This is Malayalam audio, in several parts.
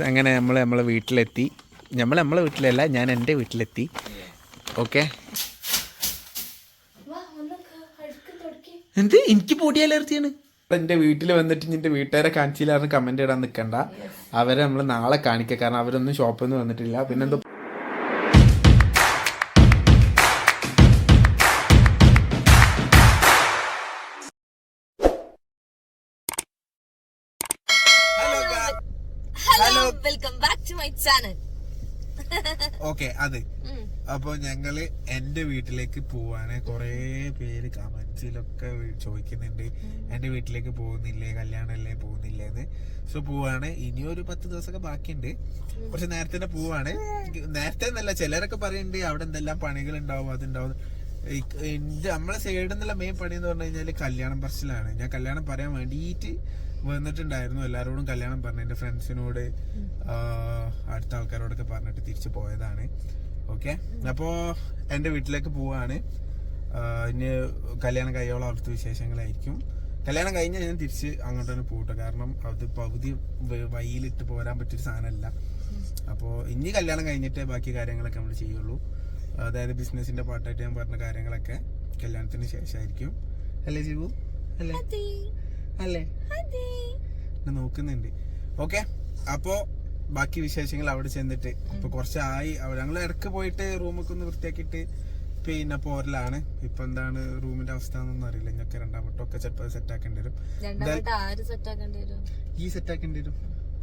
അങ്ങനെ നമ്മൾ നമ്മളെ വീട്ടിലെത്തി. നമ്മൾ നമ്മളെ വീട്ടിലല്ല ഞാൻ എന്റെ വീട്ടിലെത്തി. ഓക്കെ? എന്ത്? എനിക്ക് പൊടി അലർജിയാണ്. എന്റെ വീട്ടിൽ വന്നിട്ട് നിന്റെ വീട്ടുകാരെ കാണിച്ചില്ലായിരുന്നു കമന്റ് ഇടാൻ നിൽക്കണ്ട അവരെ നമ്മൾ നാളെ കാണിക്കുക കാരണം അവരൊന്നും ഷോപ്പിൽ നിന്ന് വന്നിട്ടില്ല. പിന്നെന്തോ മൈ ചാനൽ ഓക്കെ അതെ. അപ്പൊ ഞങ്ങൾ എന്റെ വീട്ടിലേക്ക് പോവാണ്. കൊറേ പേര് കമന്റ്സിലൊക്കെ ചോദിക്കുന്നുണ്ട്. എന്റെ വീട്ടിലേക്ക് പോകുന്നില്ലേ? കല്യാണല്ലേ? പോകുന്നില്ലേന്ന്. സോ പോവാണ്. ഇനി ഒരു പത്ത് ദിവസമൊക്കെ ബാക്കിയുണ്ട്. പക്ഷെ നേരത്തെ തന്നെ പോവാണ്. നേരത്തെ എന്നല്ല ചിലരൊക്കെ പറയുന്നുണ്ട് അവിടെ എന്തെല്ലാം പണികൾ ഉണ്ടാവും അതുണ്ടാവും എന്റെ നമ്മളെ സൈഡിൽ നിന്നുള്ള മെയിൻ പണി എന്ന് പറഞ്ഞു കഴിഞ്ഞാൽ കല്യാണം പറച്ചിലാണ്. ഞാൻ കല്യാണം പറയാൻ വേണ്ടിയിട്ട് വന്നിട്ടുണ്ടായിരുന്നു. എല്ലാവരോടും കല്യാണം പറഞ്ഞു എന്റെ ഫ്രണ്ട്സിനോട് അടുത്ത ആൾക്കാരോടൊക്കെ പറഞ്ഞിട്ട് തിരിച്ചു പോയതാണ്. ഓക്കെ അപ്പോൾ എന്റെ വീട്ടിലേക്ക് പോവാണ്. ഇനി കല്യാണം കഴിയോളം അവിടുത്തെ വിശേഷങ്ങളായിരിക്കും. കല്യാണം കഴിഞ്ഞാൽ ഞാൻ തിരിച്ച് അങ്ങോട്ട് തന്നെ പോകട്ടെ കാരണം അത് പകുതി വഴിയിലിട്ട് പോരാൻ പറ്റിയൊരു സാധനമല്ല. അപ്പോൾ ഇനി കല്യാണം കഴിഞ്ഞിട്ട് ബാക്കി കാര്യങ്ങളൊക്കെ നമ്മൾ ചെയ്യുള്ളൂ. അതായത് ബിസിനസിന്റെ പാർട്ടായിട്ട് ഞാൻ പറഞ്ഞ കാര്യങ്ങളൊക്കെ കല്യാണത്തിന് ശേഷമായിരിക്കും അല്ലേ ജീവു അല്ലേ? അല്ലേ? നോക്കുന്നുണ്ട്. ഓക്കെ? അപ്പോ ബാക്കി വിശേഷങ്ങൾ അവിടെ ചെന്നിട്ട് ഇപ്പൊ കുറച്ചായി. ഞങ്ങൾ ഇടയ്ക്ക് പോയിട്ട് റൂമൊക്കെ ഒന്ന് വൃത്തിയാക്കിയിട്ട് പിന്നെ പോരലാണ് ഇപ്പൊ എന്താണ് റൂമിന്റെ അവസ്ഥ എന്നൊന്നും അറിയില്ല. ഞങ്ങൾക്ക് രണ്ടാം വട്ടമൊക്കെ ചിലപ്പോൾ സെറ്റ് ആക്കേണ്ടി വരും. രണ്ടാമത്തെ ആര് സെറ്റ് ആക്കേണ്ടി വരും? ഈ സെറ്റ് ആക്കേണ്ടി വരും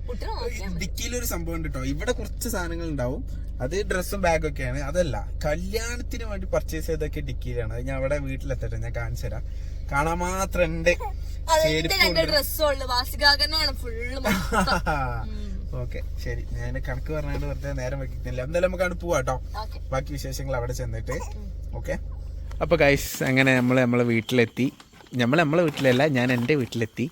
ഡിക്കിയിലൊരു ഡിക്കിയിൽ ഒരു സംഭവം ഉണ്ട് കേട്ടോ ഇവിടെ കുറച്ച് സാധനങ്ങൾ ഉണ്ടാവും. അത് ഡ്രസ്സും ബാഗും ഒക്കെയാണ് അതല്ല കല്യാണത്തിന് വേണ്ടി പർച്ചേസ് ചെയ്തൊക്കെ ഡിക്കിയിലാണ് അത് ഞാൻ അവിടെ വീട്ടിലെത്തട്ടെ. ഞാൻ കാണിച്ചു തരാം കാണാൻ മാത്രം ഉണ്ട്. ഓക്കെ ശരി. ഞാൻ കണക്ക് പറഞ്ഞാണ്ട് വെറുതെ നേരം വെക്കുന്നില്ല എന്തായാലും നമുക്ക് അവിടെ പോവാട്ടോ ഓക്കെ ബാക്കി വിശേഷങ്ങൾ അവിടെ ചെന്നിട്ട്. ഓക്കെ അപ്പൊ ഗൈസ് അങ്ങനെ നമ്മൾ നമ്മളെ വീട്ടിലെത്തി. നമ്മൾ നമ്മളെ വീട്ടിലല്ല ഞാൻ എന്റെ വീട്ടിലെത്തി.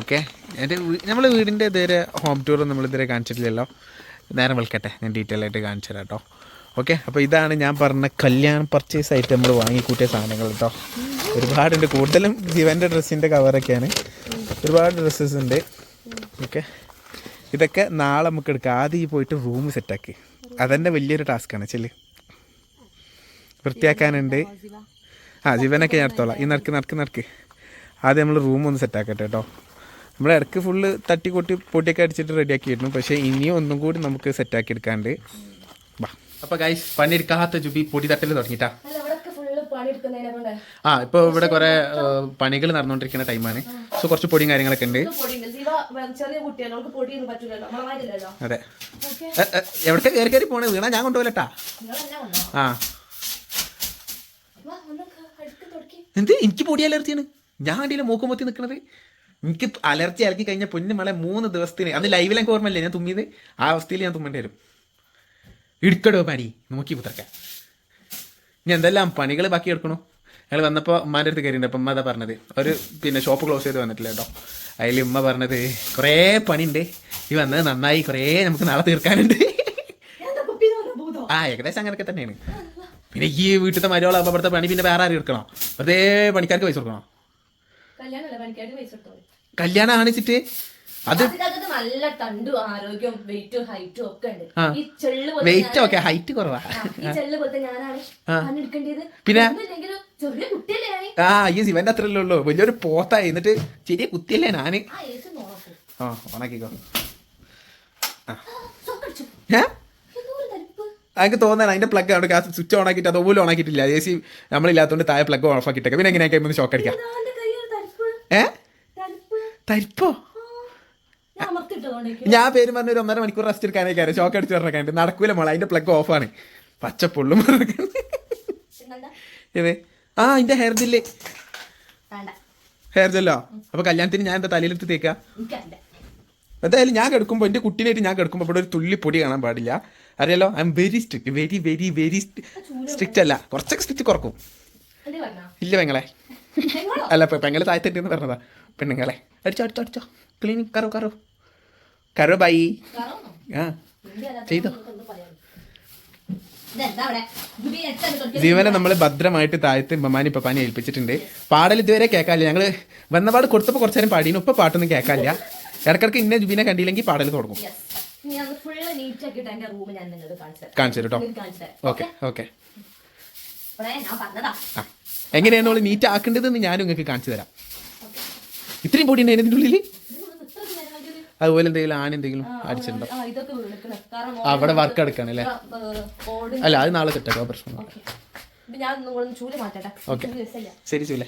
ഓക്കെ എന്റെ നമ്മളെ വീടിന്റെ ഇതുവരെ ഹോം ടൂർ നമ്മൾ ഇതുവരെ കാണിച്ചിട്ടില്ലല്ലോ. നേരം വിളിക്കട്ടെ. ഞാൻ ഡീറ്റെയിൽ ആയിട്ട് കാണിച്ചു തരാം കേട്ടോ. ഓക്കെ അപ്പോൾ ഇതാണ് ഞാൻ പറഞ്ഞ കല്യാൺ പർച്ചേസ് ആയിട്ട് നമ്മൾ വാങ്ങിക്കൂട്ടിയ സാധനങ്ങൾ കേട്ടോ ഒരുപാടുണ്ട്. കൂടുതലും ജീവന്റെ ഡ്രസ്സിന്റെ കവറൊക്കെയാണ് ഒരുപാട് ഡ്രസ്സസ് ഉണ്ട്. ഓക്കെ ഇതൊക്കെ നാളെ നമുക്ക് എടുക്കാം. ആദ്യം പോയിട്ട് റൂം സെറ്റാക്കി അതെന്നെ വലിയൊരു ടാസ്ക്കാണ് ചെല്ല്. വൃത്തിയാക്കാനുണ്ട്. ആ ജീവനൊക്കെ ഞാൻ എടുത്തോളാം. ഈ നടക്ക് നടക്ക് നടക്ക്. ആദ്യം നമ്മൾ റൂം ഒന്ന് സെറ്റാക്കട്ടെ കേട്ടോ നമ്മൾ ഇടയ്ക്ക് ഫുള്ള് തട്ടി കൊട്ടി പൊട്ടിയൊക്കെ അടിച്ചിട്ട് റെഡിയാക്കിയിരുന്നു പക്ഷേ ഇനിയും ഒന്നും കൂടി നമുക്ക് സെറ്റാക്കി എടുക്കാണ്ട്. വാ അപ്പോൾ ഗൈസ് പണിയെടുക്കാത്ത ജുബി പൊടി തട്ടൽ തുടങ്ങിട്ടാ. ആ ഇപ്പൊ ഇവിടെ കുറെ പണികൾ നടന്നുകൊണ്ടിരിക്കുന്ന ടൈമാണ് സോ കുറച്ച് പൊടിയും കാര്യങ്ങളൊക്കെ ഉണ്ട്. അതെ. എവിടെ കയറി കയറി പോണേ? വീണാ ഞാൻ കൊണ്ടുപോകലട്ടാ. നിങ്ങൾ എന്നെ കൊണ്ടോ ആ. എന്ത്? എനിക്ക് പൊടി അലർജിയാണ് ഞാൻ കണ്ടില്ല മൂക്കുമൊത്തി നിൽക്കുന്നത് എനിക്ക് അലർജി ഇറക്കി കഴിഞ്ഞ പൊന്നു മളെ മൂന്ന് ദിവസത്തിന്. അന്ന് ലൈവിലൊക്കെ ഓർമ്മയില്ലേ? ഞാൻ തുമ്മിയത്. ആ അവസ്ഥയിൽ ഞാൻ തുമ്മേണ്ടി വരും. ഇടുക്കടോ പനി നോക്കി പുത്രക്ക ഞാൻ എന്തെല്ലാം പണികൾ ബാക്കി എടുക്കണു? ഞങ്ങൾ വന്നപ്പോൾ ഉമ്മാന്റെ അടുത്ത് കയറിയിട്ടുണ്ട്. അപ്പം ഉമ്മ അതാ പറഞ്ഞത്. ഒരു പിന്നെ ഷോപ്പ് ക്ലോസ് ചെയ്ത് വന്നിട്ടില്ല കേട്ടോ. അതിൽ ഉമ്മ പറഞ്ഞത് കുറേ പണിയുണ്ട് ഈ വന്നത് നന്നായി. കുറേ നമുക്ക് നാളെ തീർക്കാനുണ്ട്. ആ ഏകദേശം അങ്ങനെയൊക്കെ തന്നെയാണ്. പിന്നെ ഈ വീട്ടിലത്തെ മരുവളാകുമ്പോൾ അവിടുത്തെ പണി പിന്നെ വേറെ ആരും എടുക്കണോ? അതേ പണിക്കാർക്ക് പൈസ കൊടുക്കണോ? കല്യാണം പണിക്കായിട്ട് അത് നല്ല തണ്ടും ആരോഗ്യവും വെയിറ്റും ഹൈറ്റും ഒക്കെ ഉണ്ട്. ഈ ചെള്ള് വെയിറ്റ് ഒക്കെ ഹൈറ്റ് കുറവാ. ഈ ചെള്ള് പോലത്തെ ഞാനാണ് പണിയെടുക്കേണ്ടത് പിന്നെ? ചെറിയ കുട്ടിയല്ലേ ആ ഈ ശിവന്റെ അത്രല്ലേ ഉള്ളൂ വലിയൊരു പോത്തായി എന്നിട്ട് ചെറിയ കുത്തിയല്ലേ ഞാൻ. ആ ഏ? എനിക്ക് തോന്നാൻ അതിന്റെ പ്ലഗ് അവിടെ സ്വിച്ച് ഓൺ ആക്കിയിട്ട് അതുപോലെ ഓൺ ആക്കിയിട്ടില്ല എ സി നമ്മളില്ലാത്തതുകൊണ്ട് താഴെ പ്ലഗ് ഓഫ് ആക്കിയിട്ടൊക്കെ. പിന്നെ എങ്ങനെയൊക്കെ ഷോക്ക് അടിക്കാം. ഏ? തരിപ്പ്? ഞാൻ പേര് പറഞ്ഞ ഒരു ഒന്നര മണിക്കൂർ റെസ്റ്റ് എടുക്കാനൊക്കെ ഷോക്ക് അടിച്ച് പറഞ്ഞിട്ട് നടക്കൂല മോളെ. അതിന്റെ പ്ലഗ് ഓഫാണ് പച്ചപ്പുള്ളും ഇത് ആ അതിന്റെ ഹെയർ ജെല്ല് ഹെയർ ജെല്ലോ അപ്പൊ കല്യാണത്തിന് ഞാൻ എന്താ തലയിലെടുത്ത് തേക്കാം? എന്തായാലും ഞാൻ കിടക്കുമ്പോൾ എന്റെ കുട്ടീനായിട്ട് ഞാൻ കിടക്കുമ്പോൾ ഇവിടെ ഒരു തുള്ളി പൊടി കാണാൻ പാടില്ല. അറിയാലോ? I am very strict very very very strict അല്ല. കുറച്ചൊക്കെ സ്ട്രിക്റ്റ് കുറക്കും. ഇല്ല പെങ്ങളെ. അല്ല പെങ്ങളെ താഴ്ത്തിട്ടെന്ന് പറഞ്ഞതാ. പെണ്ണുങ്ങളെ. അടിച്ചോ അടിച്ചോ അടിച്ചോ. ക്ലീനിങ് കറോ കറോ. കറോ ബൈ. ആ. ചെയ്തോ. ജീവനെ നമ്മൾ ഭദ്രമായിട്ട് താഴത്ത് മമാനി പപ്പാനി ഏൽപ്പിച്ചിട്ടുണ്ട്. പാടൽ ഇതുവരെ കേൾക്കാനില്ല. ഞങ്ങൾ വന്നപാട് കൊടുത്തപ്പോൾ കുറച്ചു നേരം പാടിയും ഇപ്പം പാട്ടൊന്നും കേൾക്കാനില്ല. ഇടക്കിടക്ക് ഇന്ന ജുബിനെ കണ്ടില്ലെങ്കിൽ പാടൽ തുടങ്ങും. ഞാൻ കാണിച്ചു കേട്ടോ ഓക്കെ ഓക്കെ? ഞാൻ ആ. എങ്ങനെയാണ് നമ്മൾ നീറ്റ് ആക്കേണ്ടതെന്ന് ഞാനും നിങ്ങൾക്ക് കാണിച്ചു തരാം. ഇത്രയും പൊടി ഉണ്ട് ഇതിന്റെ ഉള്ളിൽ അതുപോലെ എന്തെങ്കിലും ആന എന്തെങ്കിലും അടിച്ചിട്ടുണ്ടോ? അവിടെ വർക്ക് എടുക്കാണ് അല്ലേ? അല്ല അത് നാളെ സെറ്റാക്കാം പ്രശ്നം. ശരി ചൂലേ.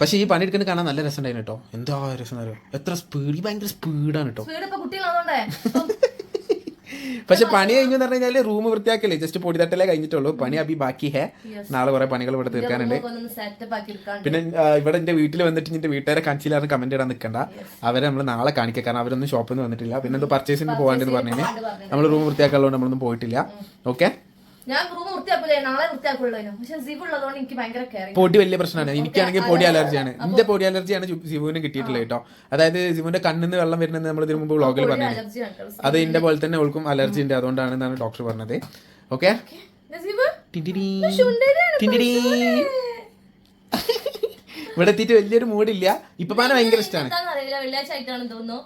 പക്ഷേ ഈ പണിയെടുക്കുന്നത് കാണാൻ നല്ല രസം ഉണ്ടായിരുന്നു കേട്ടോ. എന്താ രസം എത്ര സ്പീഡ് ഭയങ്കര സ്പീഡാണ് കേട്ടോ. പക്ഷെ പണി കഴിഞ്ഞു പറഞ്ഞു കഴിഞ്ഞാൽ റൂം വൃത്തിയാക്കല്ലേ? ജസ്റ്റ് പൊടി തട്ടലേ കഴിഞ്ഞിട്ടുള്ളൂ. പണി അഭി ബാക്കി ഹേ. നാളെ കുറെ പണികൾ ഇവിടെ തീർക്കാനുണ്ട്. പിന്നെ ഇവിടെ എന്റെ വീട്ടിൽ വന്നിട്ട് എന്റെ വീട്ടുകാരെ കാണിച്ചില്ലാന്ന് കമന്റ് ഇടാൻ നിൽക്കണ്ട അവരെ നമ്മൾ നാളെ കാണിക്കാൻ കാരണം അവരൊന്നും ഷോപ്പിൽ നിന്ന് വന്നിട്ടില്ല. പിന്നെ എന്തോ പർച്ചേസിന് പോകാണ്ടെന്ന് പറഞ്ഞു നമ്മൾ റൂം വൃത്തിയാക്കാനുള്ളത് നമ്മളൊന്നും പോയിട്ടില്ല. ഓക്കെ ഞാൻ റൂം വൃത്തിയാക്കൂലേ? നാളെ വൃത്തിയാക്കുള്ളതിനും. പക്ഷെ സിബ് ഉള്ളതുകൊണ്ട് എനിക്ക് ഭയങ്കര കെയറിങ് പൊടി വലിയ പ്രശ്നമാണ്. എനിക്കാണെങ്കിൽ പൊടി അലർജിയാണ്. എന്റെ പൊടി അലർജിയാണ് സിബുവിന് സിവുവിന് കിട്ടിയിട്ടുള്ളത് കേട്ടോ. അതായത് സിവുവിന്റെ കണ്ണിന്ന് വെള്ളം വരുന്നത് നമ്മൾ ഇതിനു മുമ്പ് വ്ളോഗിൽ പറഞ്ഞു അത് എന്റെ പോലെ തന്നെ ഓൾക്കും അലർജി ഉണ്ട്. അതുകൊണ്ടാണ് എന്നാണ് ഡോക്ടർ പറഞ്ഞത്. ഓക്കെ. ഇവിടെ എത്തിയിട്ട് വലിയൊരു മൂടില്ല ഇപ്പൊ പാന ഭയങ്കര ഇഷ്ടമാണ് വെള്ളിയാഴ്ച ആയിട്ടാണെന്ന് തോന്നുന്നു.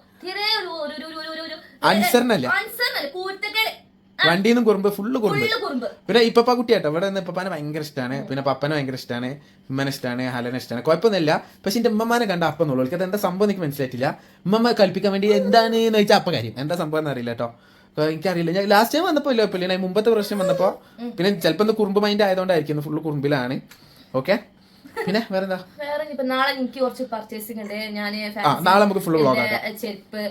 അൻസറിനല്ല? അൻസറിനല്ല? കൂറ്റക്കേട്. വണ്ടിയിൽ നിന്നും കുറുമ്പ് ഫുള്ള് കുറുമ്പ്. പിന്നെ ഇപ്പപ്പ കുട്ടിയാട്ടോ ഇവിടെ നിന്ന് ഇപ്പപ്പാനെ ഭയങ്കര ഇഷ്ടമാണ് പിന്നെ പപ്പനെ ഭയങ്കര ഇഷ്ടമാണ് ഉമ്മനെ ഇഷ്ടമാണ് ഹലനെ ഇഷ്ടമാണ് കുഴപ്പമൊന്നുമില്ല. പക്ഷെ എന്റെ ഉമ്മമാനെ കണ്ട അപ്പം എന്നുള്ളൂ എനിക്ക് അത് എന്താ സംഭവം എനിക്ക് മനസ്സിലായിട്ടില്ല. ഉമ്മമ്മ കൽപ്പിക്കാൻ വേണ്ടി എന്താണ് എന്ന് വെച്ചാൽ അപ്പ കാര്യം. എന്താ സംഭവം എന്ന് അറിയില്ല കേട്ടോ. എനിക്കറിയില്ല. ഞാൻ ലാസ്റ്റ് ടൈം വന്നപ്പോ ഇല്ല മുമ്പത്തെ പ്രശ്നം വന്നപ്പോ പിന്നെ ചിലപ്പോ കുറുമ്പ് മൈൻഡ് ആയതുകൊണ്ടായിരിക്കും ഫുള്ള് കുറുമ്പിലാണ്. ഓക്കെ പിന്നെ വേറെന്താ? വേറെ ഇനിയിപ്പോ നാളെ എനിക്ക് കുറച്ച് പർച്ചേസിംഗ് ഉണ്ട്. ഞാൻ നാളെ നമുക്ക് ഫുള്ള് ബ്ലോഗ് ആക്കാം. ചെരുപ്പ്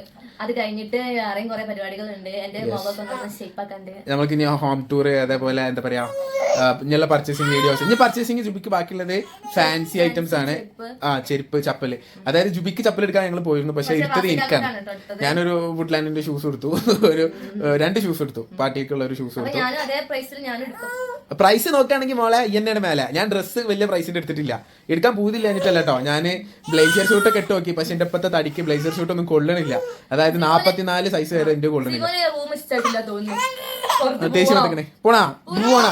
അത് കഴിഞ്ഞിട്ട് വേറെയും കുറെ പരിപാടികളുണ്ട്. എന്റെ മുഖമൊക്കെ ഷേപ്പ് ആക്കണ്ട്. നമുക്ക് ഇനി ഹോം ടൂർ അതേപോലെ എന്താ പറയാ ആ, പർച്ചേസിംഗ് പർച്ചേസിങ് വീഡിയോസ് ഇനി പർച്ചേസിംഗ് ജുബിക്ക് ബാക്കിയുള്ളത് ഫാൻസി ഐറ്റംസ് ആണ്. ആ ചെരുപ്പ് ചപ്പൽ അതായത് ജുബിക്ക് ചപ്പൽ എടുക്കാൻ ഞങ്ങൾ പോയിരുന്നു. പക്ഷെ എടുത്തത് എനിക്കാണ്. ഞാനൊരു വുഡ്ലാൻഡിന്റെ ഷൂസ് എടുത്തു ഒരു രണ്ട് ഷൂസ് എടുത്തു പാർട്ടിക്കുള്ള ഒരു ഷൂസ് എടുത്തു. പ്രൈസ് നോക്കുകയാണെങ്കിൽ മോളെ എന്നെയാണ് മേലെ. ഞാൻ ഡ്രസ്സ് വലിയ പ്രൈസിന്റെ എടുത്തിട്ടില്ല. എടുക്കാൻ പോകുന്നില്ല എന്നിട്ടല്ല കേട്ടോ. ഞാൻ ബ്ലേസർ ഷൂട്ടൊക്കെ ഇട്ട് നോക്കി. പക്ഷെ എന്റെ ഇപ്പത്തെ തടിക്ക് ബ്ലേസർ ഷൂട്ട് ഒന്നും കൊള്ളണില്ല. അതായത് നാപ്പത്തിനാല് സൈസ് വരെ എന്റെ കൊള്ളണില്ല. ദേഷ്യം പോണാ? പോണാ?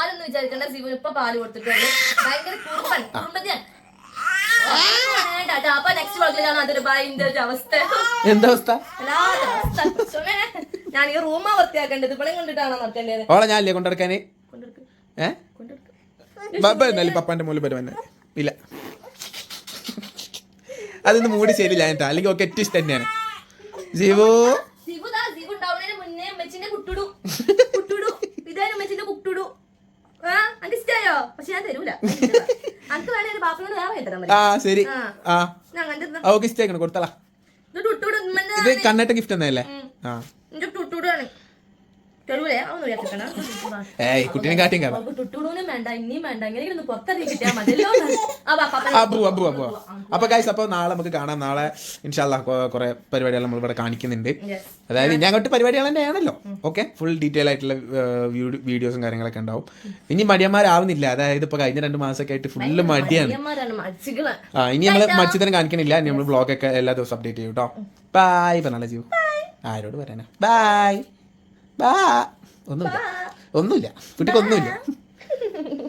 ആരൊന്നും വിചാരിക്കണ്ട സിബുന് ഇപ്പൊ പാൽ കൊടുത്തിട്ടുണ്ട്. ഭയങ്കര കുറുമ്പൻ അപ്പൊ നെക്സ്റ്റ് വ്ളോഗിലാണ് അതൊരു ഭയങ്കര അവസ്ഥ. എന്താ അവസ്ഥ. ഞാൻ ഈ റൂമാ വൃത്തിയാക്കേണ്ടത് ഇവളെ കൊണ്ടിട്ടാണോ നടക്കേണ്ടത്? ഓളെ കൊണ്ടെടുക്കാന് പപ്പാന്റെ മൂല തന്നെ ഇല്ല. അതൊന്ന് മൂടി ശരിയില്ല കേട്ടോ. അല്ലെങ്കിൽ ഒക്കെ ഏറ്റവും ഇഷ്ടം തന്നെയാണ്. ജീവോ ജീവു ഉണ്ടാവുന്നതിന് മുന്നേ കുട്ടുടു. ഇതായാലും ഉമ്മച്ചിന്റെ കുട്ടുടു. ആ അനക്ക് പക്ഷെ ഞാൻ തരൂല. അനക്ക് വേണേ ഒരു ബാപ്പിനോട് തരാൻ ആ ശരി. അങ്ങനത്തെ ഓക്കെ കൊടുത്തളാ. ഇത് കണ്ണട്ട ഗിഫ്റ്റ് തന്നെയല്ലേ? ആ. എന്റെ ടുട്ടുടാണ് തരൂലേ അതൊന്നും വിചാരിക്കണ ഏയ് കുട്ടീനെ കാട്ടിയും അപ്പൊ ഗൈസ് അപ്പൊ നാളെ നമുക്ക് കാണാം. നാളെ ഇൻഷാല്ല കുറെ പരിപാടികൾ നമ്മൾ ഇവിടെ കാണിക്കുന്നുണ്ട്. അതായത് ഇനി അങ്ങോട്ട് പരിപാടികൾ തന്നെയാണല്ലോ ഓക്കെ ഫുൾ ഡീറ്റെയിൽ ആയിട്ടുള്ള വീഡിയോസും കാര്യങ്ങളൊക്കെ ഉണ്ടാവും. ഇനി മടിയന്മാരാവുന്നില്ല. അതായത് ഇപ്പൊ കഴിഞ്ഞ രണ്ട് മാസമൊക്കെ ആയിട്ട് ഫുള്ള് മടിയാണ്. ആ ഇനി നമ്മൾ മത്സ്യത്തിനും കാണിക്കണില്ല. നമ്മൾ ബ്ലോഗൊക്കെ എല്ലാ ദിവസവും അപ്ഡേറ്റ് ചെയ്യും കേട്ടോ ബായ് നല്ല ജീവ്. ആരോട് പറയാനാ ബായ് ബാ. ഒന്നുമില്ല. ഒന്നുമില്ല. കുട്ടിക്കൊന്നുമില്ല